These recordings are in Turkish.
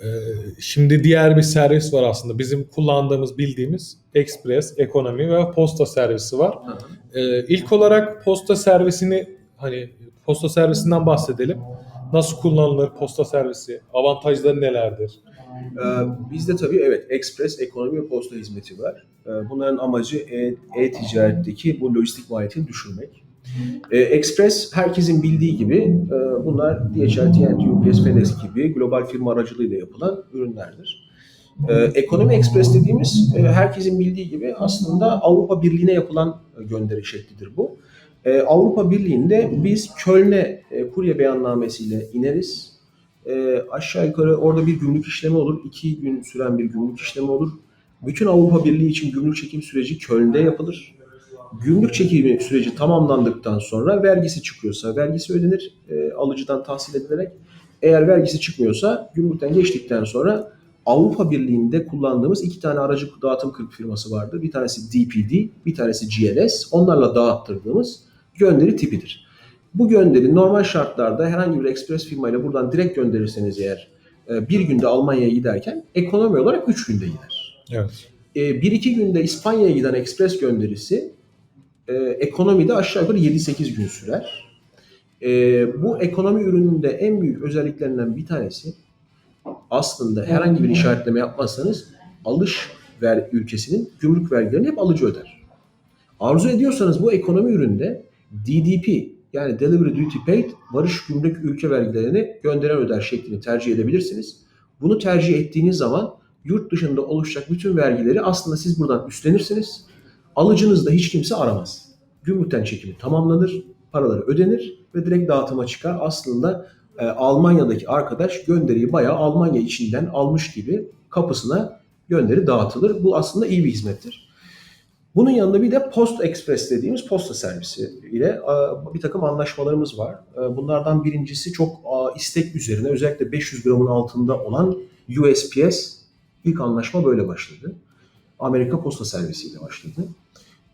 Ee, Şimdi diğer bir servis var aslında. Bizim kullandığımız, bildiğimiz Express, ekonomi ve posta servisi var. Ee, ilk olarak posta servisini hani posta servisinden bahsedelim. Nasıl kullanılır posta servisi? Avantajları nelerdir? Ee, Bizde tabii evet Express ekonomi ve posta hizmeti var. Ee, Bunların amacı e- e-ticaretteki bu lojistik maliyetini düşürmek. Ee, Express herkesin bildiği gibi e, bunlar DHL, TNT, UPS, FedEx gibi global firma aracılığıyla yapılan ürünlerdir. Ee, Ekonomi Express dediğimiz e, herkesin bildiği gibi aslında Avrupa Birliği'ne yapılan e, gönderi şeklidir bu. Ee, Avrupa Birliği'nde biz Köln'e e, kurye beyannamesiyle ineriz. E, aşağı yukarı orada bir gümrük işlemi olur. iki gün süren bir gümrük işlemi olur. Bütün Avrupa Birliği için gümrük çekim süreci Köln'de yapılır. Gümrük çekimi süreci tamamlandıktan sonra vergisi çıkıyorsa vergisi ödenir e, alıcıdan tahsil edilerek. Eğer vergisi çıkmıyorsa gümrükten geçtikten sonra Avrupa Birliği'nde kullandığımız iki tane aracı dağıtım firması vardı. Bir tanesi DPD, bir tanesi GLS. Onlarla dağıttırdığımız gönderi tipidir. Bu gönderi normal şartlarda herhangi bir ekspres firmayla buradan direkt gönderirseniz eğer e, bir günde Almanya'ya giderken ekonomi olarak 3 günde gider. Evet. E, Bir iki günde İspanya'ya giden ekspres gönderisi e, ekonomide aşağı yukarı 7-8 gün sürer. E, Bu ekonomi ürününde en büyük özelliklerinden bir tanesi aslında herhangi bir işaretleme yapmazsanız alış ver ülkesinin gümrük vergilerini hep alıcı öder. Arzu ediyorsanız bu ekonomi üründe DDP yani Delivery Duty Paid varış gümrük ülke vergilerini gönderen öder şeklini tercih edebilirsiniz. Bunu tercih ettiğiniz zaman yurt dışında oluşacak bütün vergileri aslında siz buradan üstlenirsiniz. Alıcınız da hiç kimse aramaz. Gümrükten çekimi tamamlanır, paraları ödenir ve direkt dağıtıma çıkar. Aslında e, Almanya'daki arkadaş gönderiyi bayağı Almanya içinden almış gibi kapısına gönderi dağıtılır. Bu aslında iyi bir hizmettir. Bunun yanında bir de Post Express dediğimiz posta servisi ile bir takım anlaşmalarımız var. E, Bunlardan birincisi çok istek üzerine özellikle 500 gramın altında olan USPS ilk anlaşma böyle başladı. Amerika Posta Servisi ile başladı.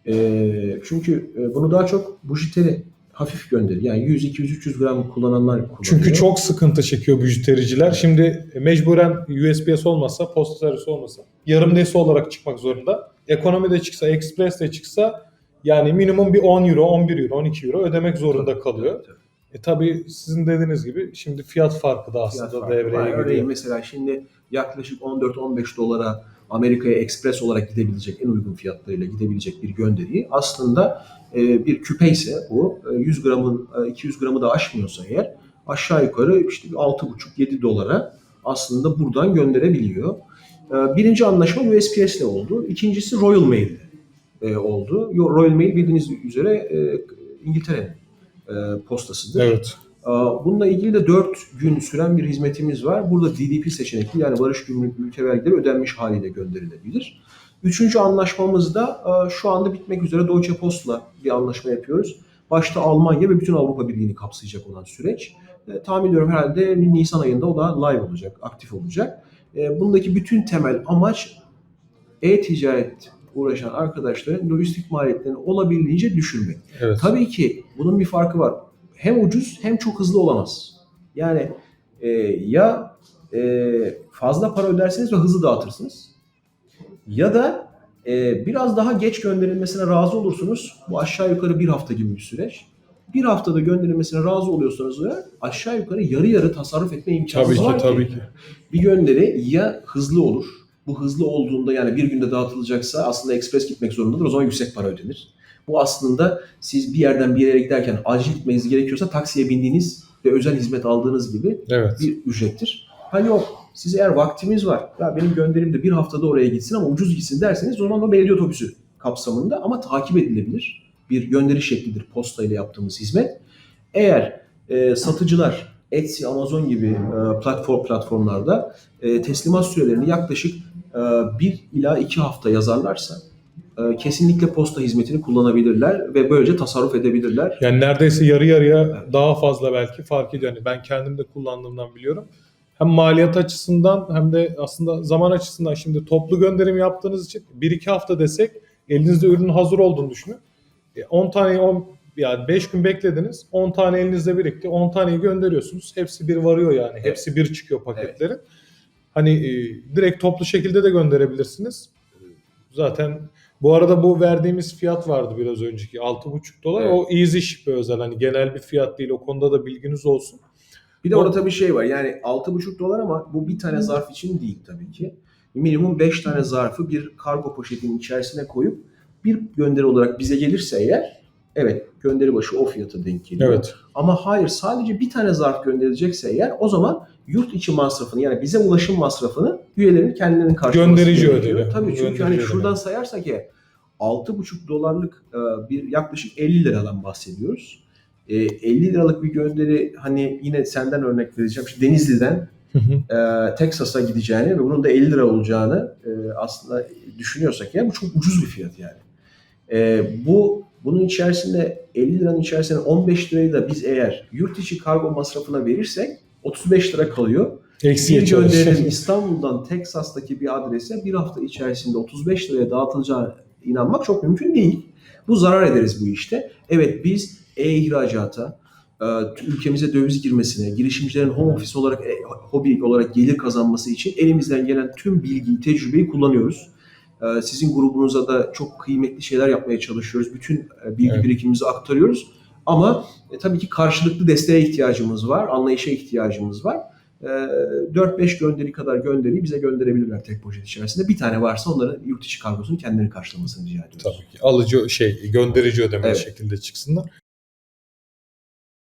E, Çünkü bunu daha çok bujiteri hafif gönderi yani 100, 200, 300 gram kullananlar kullanıyor. Çünkü çok sıkıntı çekiyor büyütericiler. Şimdi mecburen USPS olmasa, posta servisi olmasa yarım desi olarak çıkmak zorunda. Ekonomide çıksa, Express de çıksa yani minimum bir 10 euro, 11 euro, 12 euro ödemek zorunda kalıyor. E tabii sizin dediğiniz gibi şimdi fiyat farkı da aslında Fiyat farkı devreye var. giriyor. Örneğin mesela şimdi yaklaşık 14-15 dolara Amerika'ya ekspres olarak gidebilecek en uygun fiyatlarıyla gidebilecek bir gönderiyi aslında e, bir küpe ise bu e, 100 gramın e, 200 gramı da aşmıyorsa eğer aşağı yukarı işte 6,5-7 dolara aslında buradan gönderebiliyor. E, Birinci anlaşma USPS ile oldu. İkincisi Royal Mail ile e, oldu. Royal Mail bildiğiniz üzere e, İngiltere'nin e, postasıdır. Evet. Aa, Bununla ilgili de 4 gün süren bir hizmetimiz var. Burada DDP seçenekli yani varış gümrük ülke vergileri ödenmiş haliyle gönderilebilir. Üçüncü anlaşmamızda e, şu anda bitmek üzere Deutsche Post'la bir anlaşma yapıyoruz. Başta Almanya ve bütün Avrupa Birliği'ni kapsayacak olan süreç. E, tahmin ediyorum herhalde Nisan ayında o da live olacak, aktif olacak. E, bundaki bütün temel amaç e-ticaret uğraşan arkadaşların lojistik maliyetlerini olabildiğince düşürmek. Evet. Tabii ki bunun bir farkı var. Hem ucuz hem çok hızlı olamaz. Yani e, ya e, fazla para ödersiniz ve hızlı dağıtırsınız. Ya da e, biraz daha geç gönderilmesine razı olursunuz. Bu aşağı yukarı bir hafta gibi bir süreç. Bir haftada gönderilmesine razı oluyorsanız da aşağı yukarı yarı yarı tasarruf etme imkanınız Tabii ki, var tabii ki. bir gönderi ya hızlı olur. Bu hızlı olduğunda yani bir günde dağıtılacaksa aslında ekspres gitmek zorundadır. O zaman yüksek para ödenir. Bu aslında siz bir yerden bir yere giderken acil gitmeniz gerekiyorsa taksiye bindiğiniz ve özel hizmet aldığınız gibi Evet. bir ücrettir. Ha yok siz eğer vaktimiz var ya benim gönderim de bir haftada oraya gitsin ama ucuz gitsin derseniz o zaman o belediye otobüsü kapsamında ama takip edilebilir. Bir gönderi şeklidir posta ile yaptığımız hizmet. Eğer e, satıcılar Etsy, Amazon gibi e, platform platformlarda e, teslimat sürelerini yaklaşık e, 1 ila 2 hafta yazarlarsa kesinlikle posta hizmetini kullanabilirler ve böylece tasarruf edebilirler. Yani neredeyse yarı yarıya daha fazla belki fark ediyor. Yani ben kendim de kullandığımdan biliyorum. Hem maliyet açısından hem de aslında zaman açısından şimdi toplu gönderim yaptığınız için 1-2 hafta desek elinizde ürünün hazır olduğunu düşünün. E, 10 tane 10 yani 5 gün beklediniz. 10 tane elinizde birikti. 10 taneyi gönderiyorsunuz. Hepsi bir varıyor yani. Hepsi bir çıkıyor paketlerin. Hani e, direkt toplu şekilde de gönderebilirsiniz. Zaten bu arada bu verdiğimiz fiyat vardı biraz önceki 6,5 dolar. Evet. O Easy Ship'e özel hani genel bir fiyat değil. O konuda da bilginiz olsun. Bir de O- orada tabii şey var yani 6,5 dolar ama bu bir tane zarf için değil tabii ki. Minimum 5 tane zarfı bir kargo poşetinin içerisine koyup bir gönderi olarak bize gelirse eğer evet gönderi başı o fiyata denk geliyor. Evet. Ama hayır sadece bir tane zarf gönderilecekse eğer o zaman yurt içi masrafını yani bize ulaşım masrafını üyelerin kendilerinin karşılaması Gönderici gerekiyor. ödedi. Tabii çünkü Gönderici hani ödedi. şuradan sayarsak ya 6,5 dolarlık e, bir yaklaşık 50 liradan bahsediyoruz. E, 50 liralık bir gönderi hani yine senden örnek vereceğim. İşte Denizli'den e, Texas'a gideceğini ve bunun da 50 lira olacağını e, aslında düşünüyorsak ya bu çok ucuz bir fiyat yani. E, bu bunun içerisinde 50 liranın içerisinde 15 lirayı da biz eğer yurt içi kargo masrafına verirsek 35 lira kalıyor. Eksiye Bir gönderinin İstanbul'dan Teksas'taki bir adrese bir hafta içerisinde 35 liraya dağıtılacağı inanmak çok mümkün değil. Bu zarar ederiz bu işte. Evet biz e-ihracata, e, ülkemize döviz girmesine, girişimcilerin home office olarak, e, hobi olarak gelir kazanması için elimizden gelen tüm bilgiyi, tecrübeyi kullanıyoruz. E, Sizin grubunuza da çok kıymetli şeyler yapmaya çalışıyoruz. Bütün bilgi Evet. birikimimizi aktarıyoruz. Ama e, tabii ki karşılıklı desteğe ihtiyacımız var, anlayışa ihtiyacımız var. E, 4-5 gönderi kadar gönderiyi bize gönderebilirler tek poşet içerisinde. Bir tane varsa onların yurt içi kargosunu kendileri karşılamasını rica ediyoruz. Tabii ki. Alıcı şey gönderici ödemeli Evet. şekilde çıksınlar.